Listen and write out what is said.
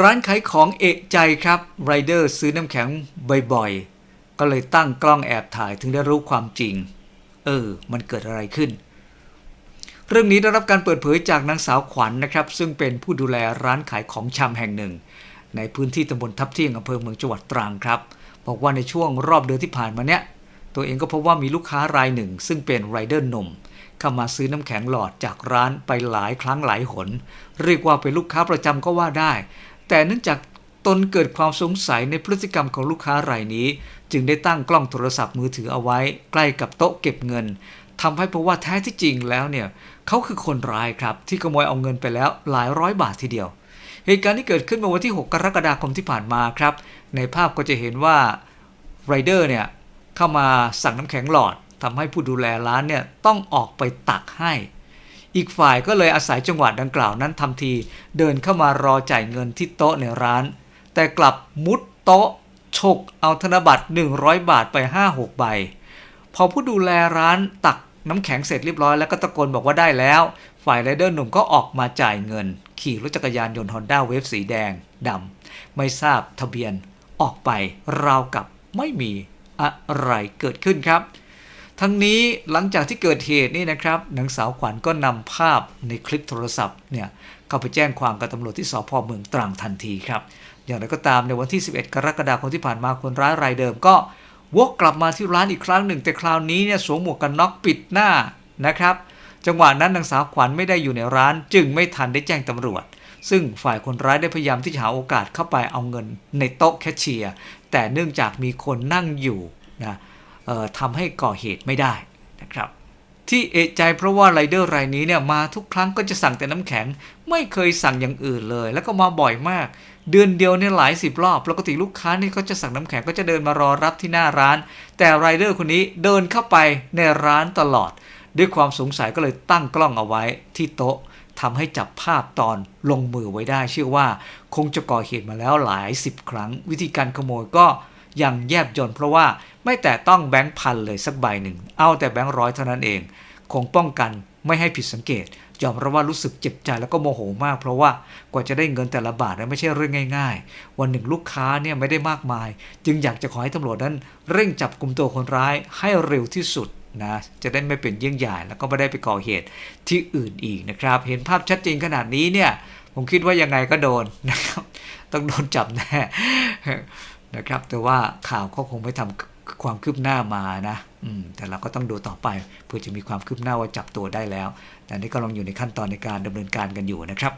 ร้านขายของเอกใจครับไรเดอร์ซื้อน้ำแข็งบ่อยๆ ก็เลยตั้งกล้องแอบถ่ายถึงได้รู้ความจริง เออ มันเกิดอะไรขึ้น เรื่องนี้ได้รับการเปิดเผยจากนางสาวขวัญนนะครับ ซึ่งเป็นผู้ดูแลร้านขายของชำแห่งหนึ่ง ในพื้นที่ตำบลทับเที่ยงอำเภอเมืองจังหวัดตรังครับ บอกว่าในช่วงรอบเดือนที่ผ่านมาเนี้ยตัวเองก็พบว่ามีลูกค้ารายหนึ่ง ซึ่งเป็นไรเดอร์หนุ่มเข้ามาซื้อน้ำแข็งหลอดจากร้านไปหลายครั้งหลายหน เรียกว่าเป็นลูกค้าประจำก็ว่าได้ แต่เนื่องจากตนเกิดความสงสัยในพฤติกรรมของลูกค้ารายนี้ จึงได้ตั้งกล้องโทรศัพท์มือถือเอาไว้ ใกล้กับโต๊ะเก็บเงินทำให้พบว่าแท้ที่จริงแล้วเนี่ยเขาคือคนร้ายครับ ที่ขโมยเอาเงินไปแล้วหลายร้อยบาททีเดียว เหตุการณ์ที่เกิดขึ้นเมื่อวันที่ 6 กรกฎาคมที่ผ่านมาครับ ในภาพก็จะเห็นว่าไรเดอร์เนี่ยเข้ามาสั่งน้ำแข็งหลอดทำให้ผู้ดูแลร้านเนี่ยต้องออกไปตักให้ อีกฝ่ายก็เลยอาศัยจังหวะดังกล่าวนั้นทำที เดินเข้ามารอจ่ายเงินที่โต๊ะในร้าน แต่กลับมุดโต๊ะฉกเอาธนบัตร 100 บาทไป 5-6 ใบ พอผู้ดูแลร้านตักน้ำแข็งเสร็จเรียบร้อยแล้วก็ตะโกนบอกว่าได้แล้ว ฝ่ายไรเดอร์หนุ่มก็ออกมาจ่ายเงิน ขี่รถจักรยานยนต์ฮอนด้าเวฟสีแดงดำไม่ทราบทะเบียนออกไปราวกับไม่มีอะไรเกิดขึ้นครับ ทั้งนี้หลังจากที่เกิดเหตุนี่นะครับนางสาวขวัญก็นำภาพในคลิปโทรศัพท์เนี่ยเข้าไปแจ้งความกับตำรวจที่สพเมืองตรังทันทีครับ อย่างไรก็ตามในวันที่ 11 กรกฎาคมที่ผ่านมาคนร้ายรายเดิมก็วกกลับมาที่ร้านอีกครั้งหนึ่ง แต่คราวนี้เนี่ยสวมหมวกกันน็อกปิดหน้านะครับ จังหวะนั้นนางสาวขวัญไม่ได้อยู่ในร้าน จึงไม่ทันได้แจ้งตำรวจ ซึ่งฝ่ายคนร้ายได้พยายามที่จะหาโอกาสเข้าไปเอาเงินในโต๊ะแคชเชียร์แต่เนื่องจากมีคนนั่งอยู่นะ ทำให้ก่อเหตุไม่ได้นะครับ ที่เอะใจเพราะว่าไรเดอร์รายนี้เนี่ยมาทุกครั้งก็จะสั่งแต่น้ำแข็ง ไม่เคยสั่งอย่างอื่นเลย แล้วก็มาบ่อยมาก เดือนเดียวเนี่ยหลายสิบรอบปกติลูกค้านี่เขาจะสั่งน้ำแข็งก็จะเดินมารอรับที่หน้าร้าน แต่ไรเดอร์คนนี้เดินเข้าไปในร้านตลอด ด้วยความสงสัยก็เลยตั้งกล้องเอาไว้ที่โต๊ะทำให้จับภาพตอนลงมือไว้ได้ เชื่อว่าคงจะก่อเหตุมาแล้วหลายสิบครั้ง วิธีการขโมยก็ ยังแยบยลเพราะว่าไม่แต่ต้องแบงค์พันเลยสักใบหนึ่ง เอาแต่แบงค์ร้อยเท่านั้นเอง คงป้องกันไม่ให้ผิดสังเกต ยอมรับว่ารู้สึกเจ็บใจแล้วก็โมโหมาก เพราะว่ากว่าจะได้เงินแต่ละบาทนั้นไม่ใช่เรื่องง่าย ๆ วันหนึ่งลูกค้าเนี่ยไม่ได้มากมาย จึงอยากจะขอให้ตำรวจนั้นเร่งจับกลุ่มตัวคนร้ายให้เร็วที่สุดนะจะได้ไม่เป็นเยี่ยงใหญ่แล้วก็ไม่ได้ไปก่อเหตุที่อื่นอีกนะครับ เห็นภาพชัดเจนขนาดนี้เนี่ยผมคิดว่ายังไงก็โดนนะครับต้องโดนจับแน่ นะครับ แต่ว่าข่าวก็คงไม่ทำความคืบหน้ามานะแต่เราก็ต้องดูต่อไปเพื่อจะมีความคืบหน้าว่าจับตัวได้แล้ว แต่นี่ก็ลังอยู่ในขั้นตอนในการดำเนินการกันอยู่นะครับ